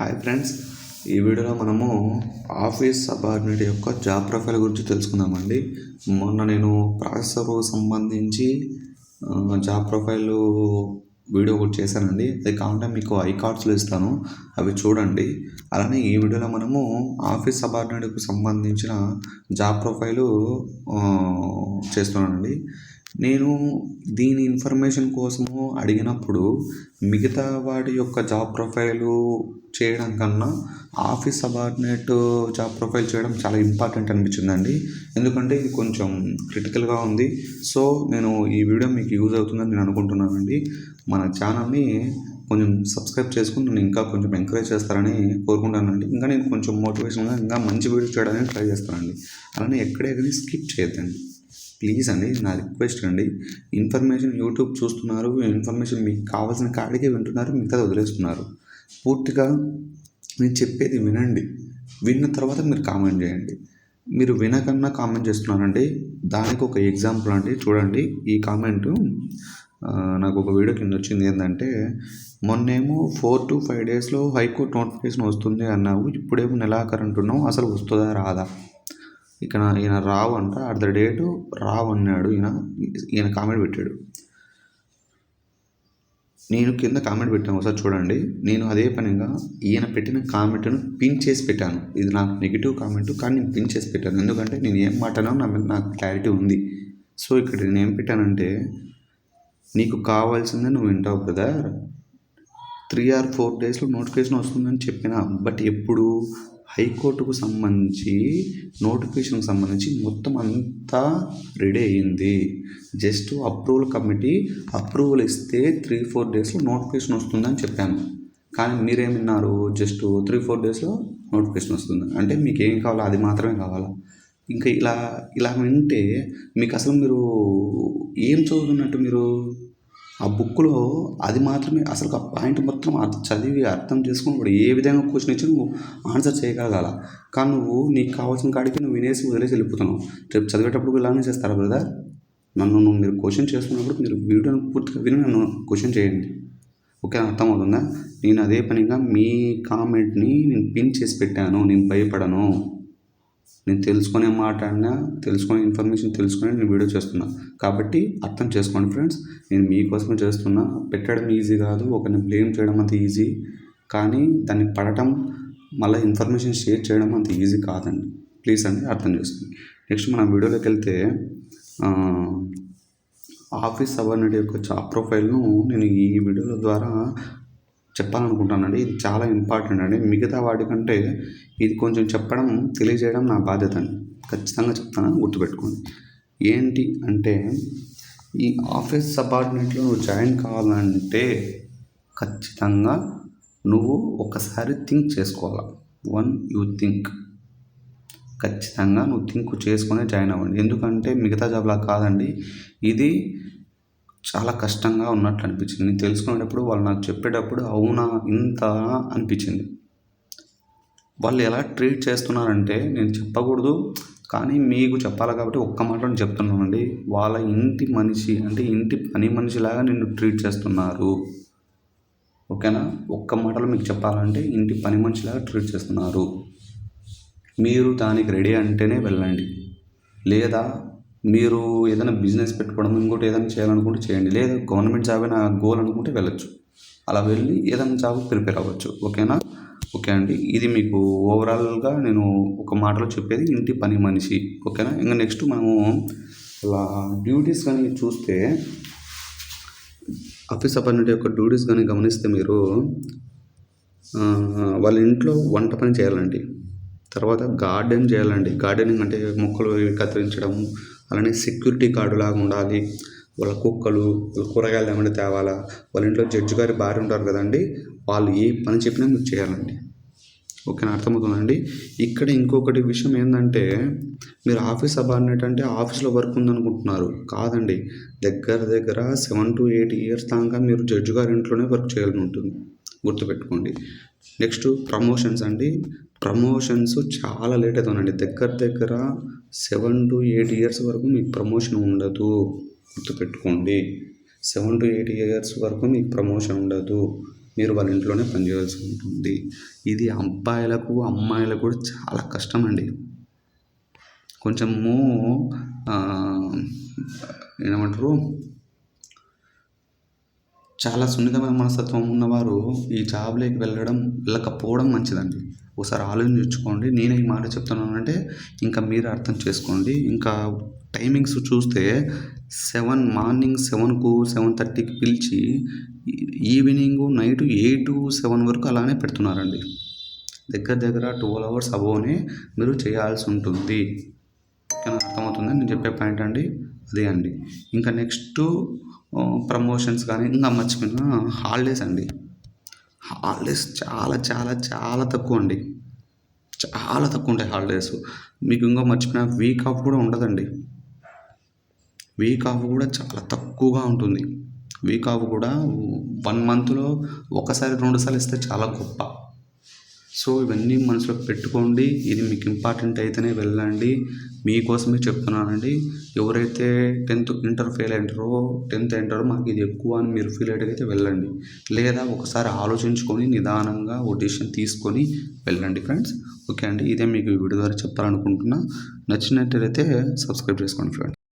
Hi friends ఈ వీడియోలో మనము ఆఫీస్ సబార్డినేట్ యొక్క జాబ్ ప్రొఫైల్ గురించి తెలుసుకుందామండి. మొన్న నేను ప్రాసెసర్ సంబంధించి జాబ్ ప్రొఫైల్ వీడియో ఒకటి చేశానండి. అది కాకుండా మీకు ఐ కార్డ్స్లో ఇస్తాను. అవి చూడండి. అలానే ఈ వీడియోలో మనము ఆఫీస్ సబార్డినేట్కు సంబంధించిన జాబ్ ప్రొఫైలు చేస్తున్నానండి. నేను దీని ఇన్ఫర్మేషన్ కోసము అడిగినప్పుడు మిగతా వాడి యొక్క జాబ్ ప్రొఫైలు చేయడం కన్నా ఆఫీస్ సబార్డినేట్ జాబ్ ప్రొఫైల్ చేయడం చాలా ఇంపార్టెంట్ అనిపించిందండి. ఎందుకంటే ఇది కొంచెం క్రిటికల్గా ఉంది. సో నేను ఈ వీడియో మీకు యూజ్ అవుతుందని నేను అనుకుంటున్నానండి. మన ఛానల్ని కొంచెం సబ్స్క్రైబ్ చేసుకుని నన్ను ఇంకా కొంచెం ఎంకరేజ్ చేస్తారని కోరుకుంటానండి ఇంకా నేను కొంచెం మోటివేషన్గా ఇంకా మంచి వీడియో చేయడానికి ట్రై చేస్తానండి. అలానే ఎక్కడే కానీ స్కిప్ చేయొద్దండి. ప్లీజ్ అండి నా రిక్వెస్ట్ అండి ఇన్ఫర్మేషన్ యూట్యూబ్ చూస్తున్నారు ఇన్ఫర్మేషన్ మీకు కావాల్సిన కాడికే వింటున్నారు మిగతాది వదిలేస్తున్నారు. పూర్తిగా నేను చెప్పేది వినండి. విన్న తర్వాత మీరు కామెంట్ చేయండి. మీరు వినకన్నా కామెంట్ చేస్తున్నారండి దానికి ఒక ఎగ్జాంపుల్ అండి చూడండి. ఈ కామెంట్ నాకు ఒక వీడియో కింద వచ్చింది ఏంటంటే మొన్నేమో ఫోర్ టు ఫైవ్ డేస్లో హైకోర్టు నోటిఫికేషన్ వస్తుంది అన్నావు ఇప్పుడేమో నెలాఖరు అంటున్నావు అసలు వస్తుందా రాదా? ఇక్కడ ఈయన రావు అంట అట్ ద డేటు రావు అన్నాడు ఈయన ఈయన కామెంట్ పెట్టాడు. నేను కింద కామెంట్ పెట్టాను ఒకసారి చూడండి. నేను అదే పనిగా ఈయన పెట్టిన కామెంట్ను పిన్ చేసి పెట్టాను. ఇది నాకు నెగిటివ్ కామెంట్ కానీ నేను పిన్ చేసి పెట్టాను. ఎందుకంటే నేను ఏం మాట్లాడానో నా మీద నాకు క్లారిటీ ఉంది. సో ఇక్కడ నేను ఏం పెట్టానంటే నీకు కావాల్సిందే నువ్వు వింటావు బ్రదర్ త్రీ ఆర్ ఫోర్ డేస్లో నోటిఫికేషన్ వస్తుందని చెప్పిన బట్ ఎప్పుడు? హైకోర్టుకు సంబంధించి నోటిఫికేషన్కి సంబంధించి మొత్తం అంతా రెడీ అయ్యింది. జస్ట్ అప్రూవల్ కమిటీ అప్రూవల్ ఇస్తే త్రీ ఫోర్ డేస్లో నోటిఫికేషన్ వస్తుందని చెప్పాను. కానీ మీరేమిన్నారు? జస్ట్ త్రీ ఫోర్ డేస్లో నోటిఫికేషన్ వస్తుంది. అంటే మీకు ఏం కావాలో అది మాత్రమే కావాలా? ఇంకా ఇలా ఇలా వింటే మీకు అసలు మీరు ఏం చదువుతున్నట్టు మీరు? ఆ బుక్లో అది మాత్రమే అసలు ఆ పాయింట్ మొత్తం చదివి అర్థం చేసుకుని వాడు ఏ విధంగా క్వశ్చన్ ఇచ్చి నువ్వు ఆన్సర్ చేయగలగాల. కానీ నువ్వు నీకు కావాల్సిన కాడికి నువ్వు వినేసి వదిలేసి వెళ్ళిపోతున్నావు. రేపు చదివేటప్పుడు ఇలానే చేస్తారా బ్రదర్? నన్ను నువ్వు మీరు క్వశ్చన్ చేస్తున్నప్పుడు మీరు వీడియోని పూర్తిగా విని నన్ను క్వశ్చన్ చేయండి. ఓకే అర్థమవుతుందా? నేను అదే పనిగా మీ కామెంట్ని నేను పిన్ చేసి పెట్టాను. నేను భయపడను. నేను తెలుసుకునే మాట్లాడినా తెలుసుకునే ఇన్ఫర్మేషన్ తెలుసుకుని నేను వీడియో చేస్తున్నా. కాబట్టి అర్థం చేసుకోండి ఫ్రెండ్స్ నేను మీకోసమే చేస్తున్నా. పెట్టడం ఈజీ కాదు. ఒకరిని బ్లేమ్ చేయడం అంత ఈజీ కానీ దాన్ని పడటం మళ్ళీ ఇన్ఫర్మేషన్ షేర్ చేయడం అంత ఈజీ కాదండి. ప్లీజ్ అండి అర్థం చేసుకోండి. నెక్స్ట్ మనం వీడియోలోకి వెళ్తే ఆఫీస్ సబార్డినేట్ యొక్క జాబ్ ప్రొఫైల్ను నేను ఈ వీడియోల ద్వారా చెప్పాలనుకుంటానండి ఇది చాలా ఇంపార్టెంట్ అండి. మిగతా వాటికంటే ఇది కొంచెం చెప్పడం తెలియజేయడం నా బాధ్యత అండి. ఖచ్చితంగా చెప్తాను గుర్తుపెట్టుకోండి. ఏంటి అంటే ఈ ఆఫీస్ సబార్డినేట్లో నువ్వు జాయిన్ కావాలంటే ఖచ్చితంగా నువ్వు ఒకసారి థింక్ చేసుకోవాలి. When you think. ఖచ్చితంగా నువ్వు థింక్ చేసుకునే జాయిన్ అవ్వండి. ఎందుకంటే మిగతా జాబ్లా కాదండి. ఇది చాలా కష్టంగా ఉన్నట్లు అనిపించింది. నేను తెలుసుకునేటప్పుడు వాళ్ళు నాకు చెప్పేటప్పుడు అవునా ఇంత అనిపించింది. వాళ్ళు ఎలా ట్రీట్ చేస్తున్నారంటే నేను చెప్పకూడదు కానీ మీకు చెప్పాలి కాబట్టి ఒక్క మాటను చెప్తున్నానండి. వాళ్ళ ఇంటి మనిషి అంటే ఇంటి పని మనిషిలాగా నిన్ను ట్రీట్ చేస్తున్నారు. ఓకేనా? ఒక్క మాటలో మీకు చెప్పాలంటే ఇంటి పని మనిషిలాగా ట్రీట్ చేస్తున్నారు. మీరు దానికి రెడీ అంటేనే వెళ్ళండి. లేదా మీరు ఏదైనా బిజినెస్ పెట్టుకోవడం ఇంకోటి ఏదైనా చేయాలనుకుంటే చేయండి. లేదా గవర్నమెంట్ జాబే నా గోల్ అనుకుంటే వెళ్ళొచ్చు. అలా వెళ్ళి ఏదైనా జాబ్ ప్రిపేర్ అవ్వచ్చు. ఓకేనా? ఓకే అండి. ఇది మీకు ఓవరాల్గా నేను ఒక మాటలో చెప్పేది ఇంటి పని మనిషి. ఓకేనా? ఇంకా నెక్స్ట్ మనము అలా డ్యూటీస్ కానీ చూస్తే ఆఫీస్ అపార్ట్మెంట్ యొక్క డ్యూటీస్ కానీ గమనిస్తే మీరు వాళ్ళ ఇంట్లో వంట పని చేయాలండి. తర్వాత గార్డెన్ చేయాలండి. గార్డెనింగ్ అంటే మొక్కలు కత్తిరించడం అలానే సెక్యూరిటీ గార్డు లాగా ఉండాలి. వాళ్ళ కుక్కలు వాళ్ళ కూరగాయలు ఏమైనా తేవాలా? వాళ్ళ ఇంట్లో జడ్జి గారి భార్య ఉంటారు కదండి వాళ్ళు ఏ పని చెప్పినా మీరు చేయాలండి. ఓకేనా? అర్థమవుతుందండి? ఇక్కడ ఇంకొకటి విషయం ఏంటంటే మీరు ఆఫీస్ సబార్డినేట్ అంటే ఆఫీస్లో వర్క్ ఉందనుకుంటున్నారు. కాదండి. దగ్గర దగ్గర సెవెన్ టు ఎయిట్ ఇయర్స్ దాకా మీరు జడ్జి గారి ఇంట్లోనే వర్క్ చేయాలని ఉంటుంది. గుర్తుపెట్టుకోండి. నెక్స్ట్ ప్రమోషన్స్ అండి. ప్రమోషన్స్ చాలా లేట్ అవుతుందండి దగ్గర దగ్గర సెవెన్ టు ఎయిట్ ఇయర్స్ వరకు మీకు ప్రమోషన్ ఉండదు. గుర్తుపెట్టుకోండి. సెవెన్ టు ఎయిట్ ఇయర్స్ వరకు మీకు ప్రమోషన్ ఉండదు. మీరు వాళ్ళ ఇంట్లోనే పనిచేయాల్సి ఉంటుంది. ఇది అబ్బాయిలకు అమ్మాయిలకు కూడా చాలా కష్టం అండి. కొంచెము ఏమంటారు? చాలా సున్నితమైన మనస్తత్వం ఉన్నవారు ఈ జాబ్లోకి వెళ్ళడం వెళ్ళకపోవడం మంచిదండి. ఒకసారి ఆలోచించుకోండి. నేను ఈ మాట చెప్తున్నానంటే ఇంకా మీరు అర్థం చేసుకోండి. ఇంకా టైమింగ్స్ చూస్తే సెవెన్ మార్నింగ్ సెవెన్కు సెవెన్ థర్టీకి పిలిచి ఈవినింగ్ నైట్ ఎయిట్ సెవెన్ వరకు అలానే పెడుతున్నారండి. దగ్గర దగ్గర ట్వెల్వ్ అవర్స్ అబోనే మీరు చేయాల్సి ఉంటుంది. అర్థమవుతుందని నేను చెప్పే పాయింట్ అండి? అదే అండి. ఇంకా నెక్స్ట్ ప్రమోషన్స్ కానీ ఇంకా మర్చిపోయిన హాలిడేస్ అండి. హాలిడేస్ చాలా చాలా చాలా తక్కువ అండి. చాలా తక్కువ ఉంటాయి హాలిడేస్ మీకు ఇంకా మర్చిపోయిన వీక్ ఆఫ్ కూడా ఉండదండి. వీక్ ఆఫ్ కూడా చాలా తక్కువగా ఉంటుంది. వీక్ ఆఫ్ కూడా వన్ మంత్లో ఒకసారి రెండుసార్లు ఇస్తే చాలా గొప్ప. సో ఇవన్నీ మనసులో పెట్టుకోండి. ఇది మీకు ఇంపార్టెంట్ అయితేనే వెళ్ళండి. మీకోసమే చెప్తున్నానండి. ఎవరైతే టెన్త్ ఇంటర్ ఫెయిల్ అయ్యారో టెన్త్ అయ్యారో మాకు ఇది ఎక్కువ అని మీరు ఫీల్ అయితే వెళ్ళండి. లేదా ఒకసారి ఆలోచించుకొని నిదానంగా ఓ డిసిషన్ తీసుకొని వెళ్ళండి ఫ్రెండ్స్ ఓకే అండి. ఇదే మీకు ఈ వీడియో ద్వారా చెప్పాలనుకుంటున్నా. నచ్చినట్టయితే సబ్స్క్రైబ్ చేసుకోండి ఫ్రెండ్స్